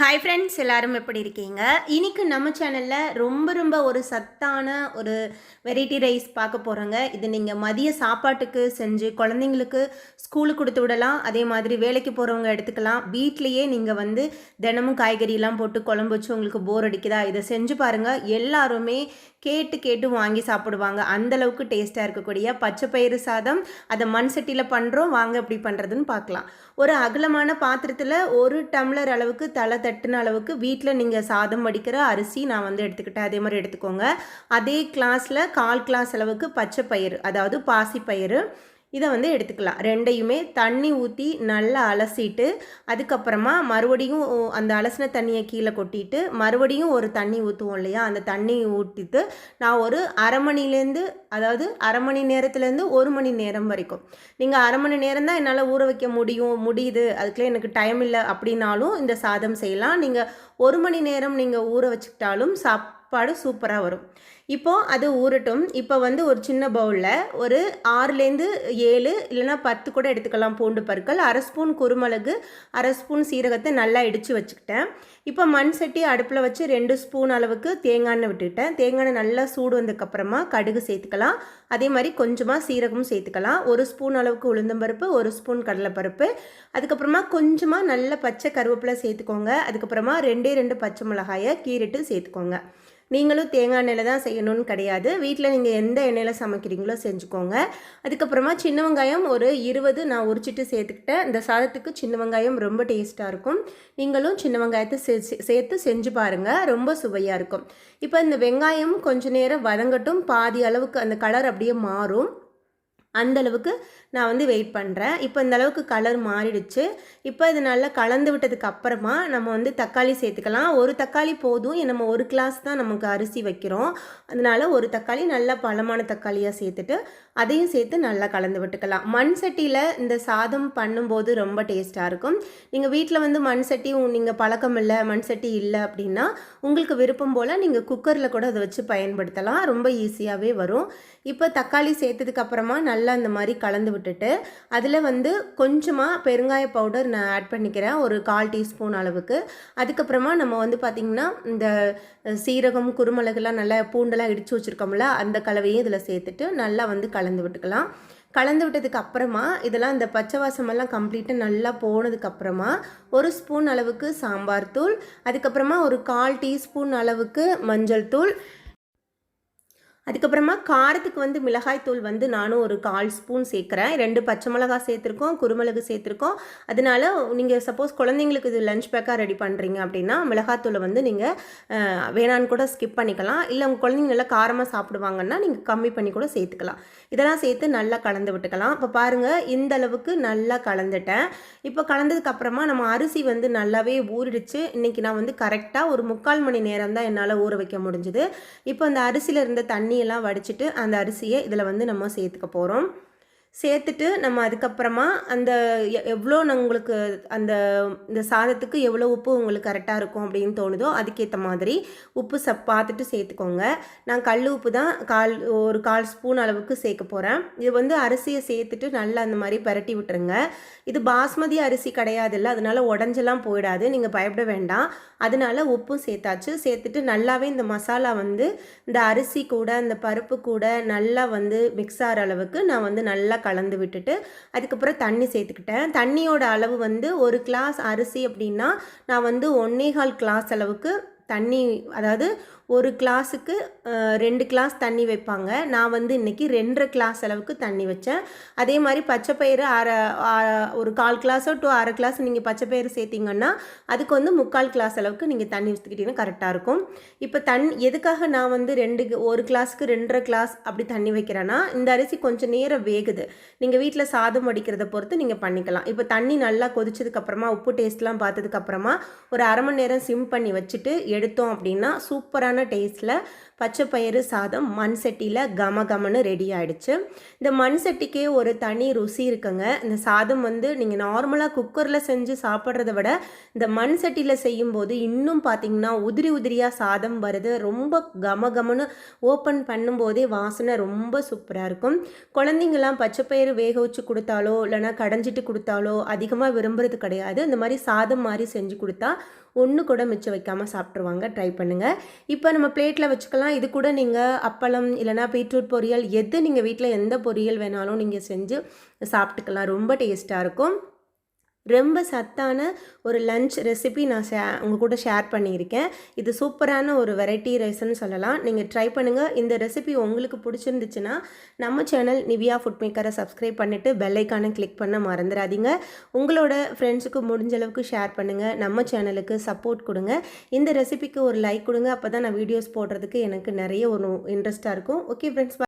Hi friends எல்லாரும் எப்படி இருக்கீங்க? இன்றைக்கி நம்ம சேனலில் ரொம்ப ரொம்ப ஒரு சத்தான ஒரு வெரைட்டி ரைஸ் பார்க்க போகிறோங்க இது நீங்கள் மதிய சாப்பாட்டுக்கு செஞ்சு குழந்தைங்களுக்கு ஸ்கூலுக்கு கொடுத்து விடலாம். அதே மாதிரி வேலைக்கு போகிறவங்க எடுத்துக்கலாம். வீட்லேயே நீங்கள் வந்து தினமும் காய்கறியெல்லாம் போட்டு குழம்பு வச்சு உங்களுக்கு போர் அடிக்குதா? இதை செஞ்சு பாருங்கள் எல்லாருமே கேட்டு கேட்டு வாங்கி சாப்பிடுவாங்க. அந்தளவுக்கு டேஸ்ட்டாக இருக்கக்கூடிய பச்சை பயிறு சாதம். அதை மண் சட்டியில் பண்ணுறோம் வாங்க எப்படி பண்ணுறதுன்னு பார்க்கலாம். ஒரு அகலமான பாத்திரத்தில் ஒரு டம்ளர் அளவுக்கு தலை தட்டுன அளவுக்கு வீட்டில் நீங்கள் சாதம் வடிக்கிற அரிசி நான் வந்து எடுத்துக்கிட்டேன். அதே மாதிரி எடுத்துக்கோங்க. அதே கிளாஸில் கால் கிளாஸ் அளவுக்கு பச்சை பயிறு அதாவது பாசி பயிறு இதை வந்து எடுத்துக்கலாம். ரெண்டையுமே தண்ணி ஊற்றி நல்லா அலசிட்டு அதுக்கப்புறமா மறுபடியும் அந்த அலசின தண்ணியை கீழே கொட்டிட்டு மறுபடியும் ஒரு தண்ணி ஊற்றுவோம் இல்லையா? அந்த தண்ணி ஊற்றிட்டு நான் ஒரு அரை மணிலேருந்து அதாவது அரை மணி நேரத்துலேருந்து ஒரு மணி நேரம் வரைக்கும். நீங்கள் அரை மணி நேரம் தான் என்னால் ஊற வைக்க முடியும் முடியுது அதுக்குள்ளே எனக்கு டைம் இல்லை அப்படின்னாலும் இந்த சாதம் செய்யலாம். நீங்கள் ஒரு மணி நேரம் நீங்கள் ஊற வச்சுக்கிட்டாலும் சாப் சாப்பாடு சூப்பராக வரும். இப்போது அது ஊறட்டும். இப்போ வந்து ஒரு சின்ன பவுலில் ஒரு ஆறுலேருந்து ஏழு இல்லைனா பத்து கூட எடுத்துக்கலாம் பூண்டு பற்கள் அரை ஸ்பூன் குருமிளகு அரை ஸ்பூன் சீரகத்தை நல்லா இடித்து வச்சுக்கிட்டேன். இப்போ மண் சட்டி அடுப்பில் வச்சு ரெண்டு ஸ்பூன் அளவுக்கு தேங்காய் எண்ணெய் விட்டுக்கிட்டேன். தேங்காய் எண்ணெய் நல்லா சூடு வந்ததுக்கப்புறமா கடுகு சேர்த்துக்கலாம். அதே மாதிரி கொஞ்சமாக சீரகமும் சேர்த்துக்கலாம். ஒரு ஸ்பூன் அளவுக்கு உளுந்தம்பருப்பு ஒரு ஸ்பூன் கடலைப்பருப்பு. அதுக்கப்புறமா கொஞ்சமாக நல்ல பச்சை கருவேப்பிலை சேர்த்துக்கோங்க. அதுக்கப்புறமா ரெண்டே ரெண்டு பச்சை மிளகாயை கீரிட்டு சேர்த்துக்கோங்க. நீங்களும் தேங்காய் எண்ணெயில் தான் செய்யணும்னு கிடையாது. வீட்டில் நீங்கள் எந்த எண்ணெயில் சமைக்கிறீங்களோ செஞ்சுக்கோங்க. அதுக்கப்புறமா சின்ன வெங்காயம் ஒரு இருபது நான் உரிச்சிட்டு சேர்த்துக்கிட்டேன். இந்த சாதத்துக்கு சின்ன வெங்காயம் ரொம்ப டேஸ்ட்டாக இருக்கும். நீங்களும் சின்ன வெங்காயத்தை சே சேர்த்து செஞ்சு பாருங்கள் ரொம்ப சுவையாக இருக்கும். இப்போ இந்த வெங்காயம் கொஞ்ச நேரம் வதங்கட்டும். பாதி அளவுக்கு அந்த கலர் அப்படியே மாறும். அந்தளவுக்கு நான் வந்து வெயிட் பண்ணுறேன் இப்போ இந்த அளவுக்கு கலர் மாறிடுச்சு. இப்போ இது நல்லா கலந்து விட்டதுக்கு அப்புறமா நம்ம வந்து தக்காளி சேர்த்துக்கலாம். ஒரு தக்காளி போதும். நம்ம ஒரு கிளாஸ் தான் நமக்கு அரிசி வைக்கிறோம். அதனால ஒரு தக்காளி நல்லா பழமான தக்காளியாக சேர்த்துட்டு அதையும் சேர்த்து நல்லா கலந்து விட்டுக்கலாம். மண் சட்டியில் இந்த சாதம் பண்ணும்போது ரொம்ப டேஸ்ட்டாக இருக்கும். நீங்கள் வீட்டில் வந்து மண் சட்டி நீங்கள் பழக்கம் இல்லை மண் சட்டி இல்லை அப்படின்னா உங்களுக்கு விருப்பம் போல் நீங்கள் குக்கரில் கூட அதை வச்சு பயன்படுத்தலாம். ரொம்ப ஈஸியாகவே வரும். இப்போ தக்காளி சேர்த்ததுக்கு அப்புறமா நல்லா இந்த மாதிரி கலந்து விட்டுட்டு அதில் வந்து கொஞ்சமாக பெருங்காய பவுடர் நான் ஆட் பண்ணிக்கிறேன் ஒரு கால் டீஸ்பூன் அளவுக்கு. அதுக்கப்புறமா நம்ம வந்து பார்த்திங்கன்னா இந்த சீரகம் குருமிளகுலாம் நல்லா பூண்டெல்லாம் இடித்து வச்சுருக்கோம்ல அந்த கலவையும் இதில் சேர்த்துட்டு நல்லா வந்து கலந்து விட்டுக்கலாம். கலந்து விட்டதுக்கு அப்புறமா இதெல்லாம் இந்த பச்சை வாசமெல்லாம் கம்ப்ளீட்டாக நல்லா போனதுக்கு அப்புறமா ஒரு ஸ்பூன் அளவுக்கு சாம்பார் தூள் அதுக்கப்புறமா ஒரு கால் டீஸ்பூன் அளவுக்கு மஞ்சள் தூள் அதுக்கப்புறமா காரத்துக்கு வந்து மிளகாய்த்தூள் வந்து நானும் ஒரு கால் ஸ்பூன் சேர்க்குறேன். ரெண்டு பச்சை மிளகாய் சேர்த்துருக்கோம் குருமிளகு சேர்த்துருக்கோம். அதனால நீங்கள் சப்போஸ் குழந்தைங்களுக்கு இது லஞ்ச் பேக்காக ரெடி பண்ணுறீங்க அப்படின்னா மிளகாத்தூளை வந்து நீங்கள் வேணான்னு கூட ஸ்கிப் பண்ணிக்கலாம். இல்லை உங்கள் குழந்தைங்க நல்லா காரமாக சாப்பிடுவாங்கன்னா நீங்கள் கம்மி பண்ணி கூட சேர்த்துக்கலாம். இதெல்லாம் சேர்த்து நல்லா கலந்து விட்டுக்கலாம். இப்போ பாருங்கள் இந்த அளவுக்கு நல்லா கலந்துட்டேன். இப்போ கலந்ததுக்கப்புறமா நம்ம அரிசி வந்து நல்லாவே ஊறிடுச்சு. இன்றைக்கி நான் வந்து கரெக்டாக ஒரு முக்கால் மணி நேரம் தான் என்னால் ஊற வைக்க முடிஞ்சுது. இப்போ அந்த அரிசியில் இருந்த தண்ணி தண்ணியெல்லாம் வடிச்சிட்டு அந்த அரிசியை இதில் வந்து நம்ம சேர்த்துக்க போகிறோம். சேர்த்துட்டு நம்ம அதுக்கப்புறமா அந்த எவ்வளோ உங்களுக்கு அந்த இந்த சாதத்துக்கு எவ்வளோ உப்பு உங்களுக்கு கரெக்டாக இருக்கும் அப்படின்னு தோணுதோ அதுக்கேற்ற மாதிரி உப்பு சப் பார்த்துட்டு சேர்த்துக்கோங்க. நான் கல் உப்பு தான் கால் ஒரு கால் ஸ்பூன் அளவுக்கு சேர்க்க போகிறேன் இது வந்து அரிசியை சேர்த்துட்டு நல்லா அந்த மாதிரி பரட்டி விட்டுருங்க. இது பாஸ்மதி அரிசி கிடையாது இல்லை உடஞ்செல்லாம் போயிடாது. நீங்கள் பயப்பட வேண்டாம். அதனால உப்பும் சேர்த்தாச்சு. சேர்த்துட்டு நல்லாவே இந்த மசாலா வந்து இந்த அரிசி கூட இந்த பருப்பு கூட நல்லா வந்து மிக்ஸ் ஆகிற அளவுக்கு நான் வந்து நல்லா கலந்து விட்டுட்டு அதுக்கப்புறம் தண்ணி சேர்த்துக்கிட்டேன். தண்ணியோட அளவு வந்து ஒரு கிளாஸ் அரிசி அப்படின்னா நான் வந்து ஒன்னேகால் கிளாஸ் அளவுக்கு தண்ணி அதாவது ஒரு கிளாஸுக்கு ரெண்டு கிளாஸ் தண்ணி வைப்பாங்க. நான் வந்து இன்றைக்கி ரெண்டரை கிளாஸ் அளவுக்கு தண்ணி வச்சேன். அதே மாதிரி பச்சை பயிறு அரை ஒரு கால் கிளாஸோ டூ அரை கிளாஸ் நீங்கள் பச்சை பயிறு சேர்த்திங்கன்னா அதுக்கு வந்து முக்கால் கிளாஸ் அளவுக்கு நீங்கள் தண்ணி ஊற்றிக்கிட்டிங்கன்னா கரெக்டாக இருக்கும். இப்போ தண் எதுக்காக நான் வந்து ரெண்டு ஒரு கிளாஸுக்கு ரெண்டரை கிளாஸ் அப்படி தண்ணி வைக்கிறேன்னா இந்த அரிசி கொஞ்சம் நேரம் வேகுது. நீங்கள் வீட்டில் சாதம் வடிக்கிறத பொறுத்து நீங்கள் பண்ணிக்கலாம். இப்போ தண்ணி நல்லா கொதிச்சதுக்கப்புறமா உப்பு டேஸ்ட்லாம் பார்த்ததுக்கப்புறமா ஒரு அரை மணி நேரம் சிம் பண்ணி வச்சுட்டு எடுத்தோம் அப்படின்னா சூப்பரான சூப்பரான டேஸ்ட்டில் பச்சை பயிறு சாதம் மண் சட்டியில் கம கமன்னு ரெடி ஆகிடுச்சு இந்த மண் சட்டிக்கே ஒரு தனி ருசி இருக்குங்க. இந்த சாதம் வந்து நீங்கள் நார்மலாக குக்கரில் செஞ்சு சாப்பிட்றத விட இந்த மண் சட்டியில் செய்யும்போது இன்னும் பார்த்தீங்கன்னா உதிரி உதிரியாக சாதம் வருது. ரொம்ப கம கமன்னு ஓப்பன் பண்ணும்போதே வாசனை ரொம்ப சூப்பராக இருக்கும். குழந்தைங்கள்லாம் பச்சை பயிறு வேக வச்சு கொடுத்தாலோ இல்லைனா கடைஞ்சிட்டு கொடுத்தாலோ அதிகமாக விரும்புறது கிடையாது. இந்த மாதிரி சாதம் மாதிரி செஞ்சு கொடுத்தா ஒன்று கூட மிச்சம் வைக்காமல் சாப்பிட்ருவாங்க ட்ரை பண்ணுங்கள் இப்போ நம்ம பிளேட்டில் வச்சுக்கலாம். இது கூட நீங்கள் அப்பளம் இல்லைனா பீட்ரூட் பொரியல் எது நீங்கள் வீட்டில் எந்த பொரியல் வேணாலும் நீங்கள் செஞ்சு சாப்பிட்டுக்கலாம். ரொம்ப டேஸ்ட்டாக இருக்கும். ரொம்ப சத்தான ஒரு லஞ்ச் ரெசிபி நான் ஷே உங்கள் கூட ஷேர் பண்ணியிருக்கேன். இது சூப்பரான ஒரு வெரைட்டி ரைஸ்ன்னு சொல்லலாம். நீங்கள் ட்ரை பண்ணுங்கள் இந்த ரெசிபி உங்களுக்கு பிடிச்சிருந்துச்சுன்னா நம்ம சேனல் நிவியா ஃபுட் மேக்கரை சப்ஸ்கிரைப் பண்ணிவிட்டு பெல்லைக்கானை கிளிக் பண்ண மறந்துடாதீங்க. உங்களோட ஃப்ரெண்ட்ஸுக்கு முடிஞ்ச அளவுக்கு ஷேர் பண்ணுங்கள் நம்ம சேனலுக்கு சப்போர்ட் கொடுங்க. இந்த ரெசிபிக்கு ஒரு லைக் கொடுங்க. அப்போ தான் நான் வீடியோஸ் போடுறதுக்கு எனக்கு நிறைய ஒரு இன்ட்ரெஸ்ட்டாக இருக்கும். Okay friends